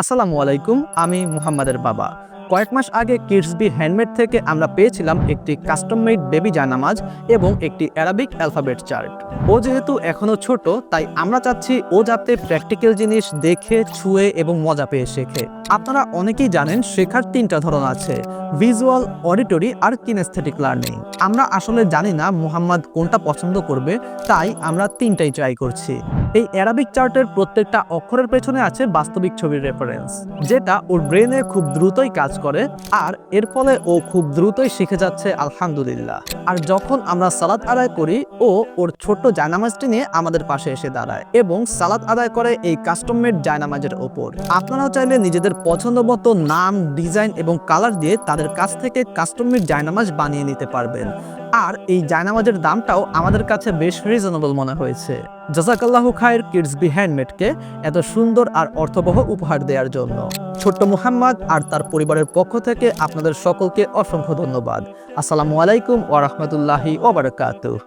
আসসালামু আলাইকুম, আমি মুহাম্মাদের বাবা। কয়েক মাস আগে কিডসবি হ্যান্ডমেড থেকে আমরা পেয়েছিলাম একটি কাস্টম মেড বেবি জানামাজ এবং একটি অ্যারাবিক অ্যালফাবেট চার্ট ও যেহেতু এখনও ছোট, তাই আমরা চাচ্ছি ও যাতে প্র্যাকটিক্যাল জিনিস দেখে, ছুঁয়ে এবং মজা পেয়ে শেখে। আপনারা অনেকেই জানেন শেখার তিনটা ধরন আছে ভিজুয়াল অডিটরি আর কিনেস্থেটিক লার্নিং আমরা আসলে জানি না মুহাম্মদ কোনটা পছন্দ করবে, তাই আমরা তিনটাই ট্রাই করছি। এই অ্যারাবিক চার্টের প্রত্যেকটা অক্ষরের পেছনে আছে বাস্তবিক ছবির রেফারেন্স যেটা ওর ব্রেনে খুব দ্রুতই কাজ করে আর এর ফলে ও খুব দ্রুতই শিখে যাচ্ছে, আলহামদুলিল্লাহ। আর যখন আমরা সালাদ আদায় করি, ও ওর ছোট্ট জায়নামাজটি নিয়ে আমাদের পাশে এসে দাঁড়ায় এবং সালাদ আদায় করে এই কাস্টম মেড জায়নামাজের ওপর। আপনারাও চাইলে নিজেদের পছন্দ মতো নাম ডিজাইন এবং কালার দিয়ে তাদের কাছ থেকে কাস্টম মেড জায়নামাজ বানিয়ে নিতে পারবেন। আর এই জায়নামাজের দামটাও আমাদের কাছে বেশ রিজনেবল মনে হয়েছে। জাজাকাল্লাহ খায়ের কিডস বি হ্যান্ডমেডকে এত সুন্দর আর অর্থবহ উপহার দেওয়ার জন্য। ছোট্ট মুহাম্মদ আর তার পরিবারের পক্ষ থেকে আপনাদের সকলকে অসংখ্য ধন্যবাদ। আসসালামু আলাইকুম ওয়া রাহমাতুল্লাহি ওয়া বারাকাতুহু।